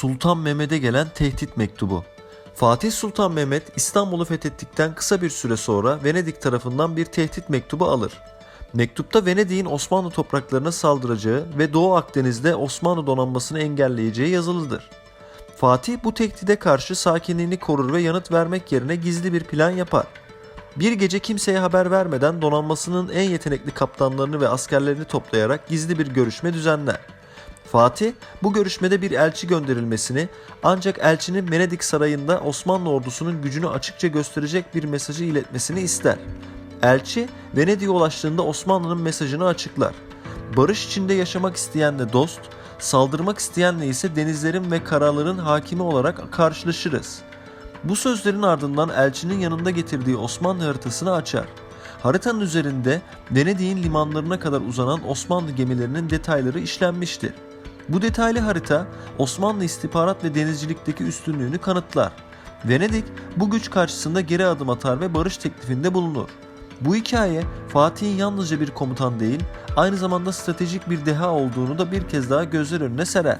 Sultan Mehmet'e gelen tehdit mektubu. Fatih Sultan Mehmet İstanbul'u fethettikten kısa bir süre sonra Venedik tarafından bir tehdit mektubu alır. Mektupta Venedik'in Osmanlı topraklarına saldıracağı ve Doğu Akdeniz'de Osmanlı donanmasını engelleyeceği yazılıdır. Fatih bu tehdide karşı sakinliğini korur ve yanıt vermek yerine gizli bir plan yapar. Bir gece kimseye haber vermeden donanmasının en yetenekli kaptanlarını ve askerlerini toplayarak gizli bir görüşme düzenler. Fatih bu görüşmede bir elçi gönderilmesini ancak elçinin Venedik sarayında Osmanlı ordusunun gücünü açıkça gösterecek bir mesajı iletmesini ister. Elçi Venedik'e ulaştığında Osmanlı'nın mesajını açıklar. Barış içinde yaşamak isteyenle dost, saldırmak isteyenle ise denizlerin ve karaların hakimi olarak karşılaşırız. Bu sözlerin ardından elçinin yanında getirdiği Osmanlı haritasını açar. Haritanın üzerinde Venedik'in limanlarına kadar uzanan Osmanlı gemilerinin detayları işlenmiştir. Bu detaylı harita Osmanlı istihbarat ve denizcilikteki üstünlüğünü kanıtlar. Venedik bu güç karşısında geri adım atar ve barış teklifinde bulunur. Bu hikaye Fatih'in yalnızca bir komutan değil, aynı zamanda stratejik bir deha olduğunu da bir kez daha gözler önüne serer.